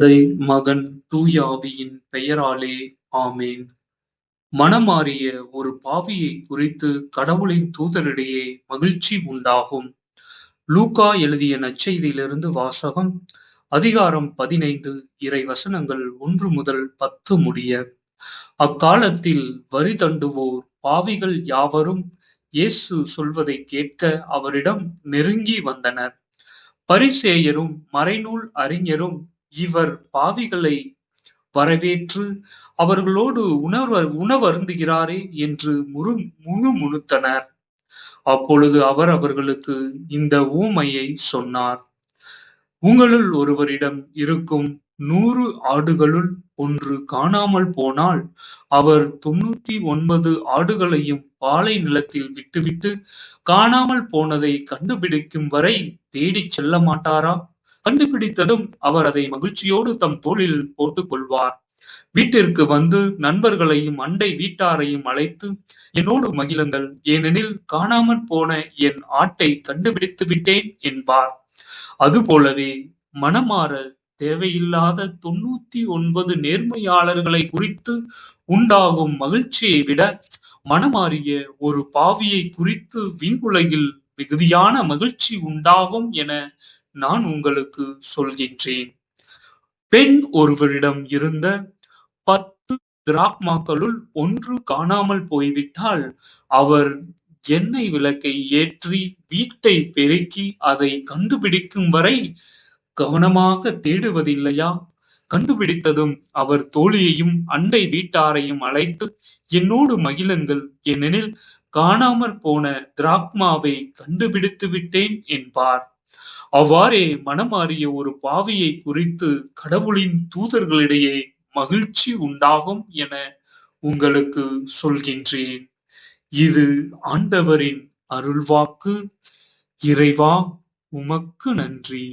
தந்தை மகன் தூயாவியின் பெயராலே ஆமேன். மனமாறிய ஒரு பாவியை குறித்து கடவுளின் தூதரிடையே மகிழ்ச்சி உண்டாகும். லூகா எழுதிய நற்செய்தியிலிருந்து வாசகம் அதிகாரம் பதினைந்து இறை வசனங்கள் ஒன்று முதல் பத்து முடிய. அக்காலத்தில் வரி தண்டுவோர் பாவிகள் யாவரும் இயேசு சொல்வதை கேட்க அவரிடம் நெருங்கி வந்தனர். பரிசேயரும் மறைநூல் அறிஞரும் இவர் பாவிகளை வரவேற்று அவர்களோடு உணர்வ உணவருந்துகிறாரே என்று முரு முணுமுணுத்தனர். அப்பொழுது அவர் அவர்களுக்கு இந்த ஊமையை சொன்னார். உங்களுள் ஒருவரிடம் இருக்கும் நூறு ஆடுகளுள் ஒன்று காணாமல் போனால் அவர் தொண்ணூத்தி ஒன்பது ஆடுகளையும் பாலை நிலத்தில் விட்டுவிட்டு காணாமல் போனதை கண்டுபிடிக்கும் வரை தேடிச் செல்ல மாட்டாரா? கண்டுபிடித்ததும் அவர் அதை மகிழ்ச்சியோடு தம் தோளில் போட்டுக் கொள்வார் வீட்டிற்கு வந்து நண்பர்களையும் அண்டை வீட்டாரையும் அழைத்து என்னோடு மகிழுங்கள். ஏனெனில் காணாமல் போன என் ஆட்டை கண்டுபிடித்து விட்டேன் என்பார். அதுபோலவே மனமாற தேவையில்லாத தொண்ணூத்தி ஒன்பது நேர்மையாளர்களை குறித்து உண்டாகும் மகிழ்ச்சியை விட மனமாறிய ஒரு பாவியை குறித்து விண்குலகில் மிகுதியான மகிழ்ச்சி உண்டாகும் என நான் உங்களுக்கு சொல்கின்றேன். பெண் ஒருவரிடம் இருந்த பத்து திராக்மாக்களுள் ஒன்று காணாமல் போய்விட்டால் அவர் எண்ணெய் விளக்கை ஏற்றி வீட்டை பெருக்கி அதை கண்டுபிடிக்கும் வரை கவனமாக தேடுவதில்லையா? கண்டுபிடித்ததும் அவர் தோழியையும் அண்டை வீட்டாரையும் அழைத்து என்னோடு மகிழுங்கள். ஏனெனில் காணாமற் போன திராக்மாவை கண்டுபிடித்து விட்டேன் என்பார். அவ்வாறே மனமாறிய ஒரு பாவியை குறித்து கடவுளின் தூதர்களிடையே மகிழ்ச்சி உண்டாகும் என உங்களுக்கு சொல்கின்றேன். இது ஆண்டவரின் அருள்வாக்கு. இறைவா உமக்கு நன்றி.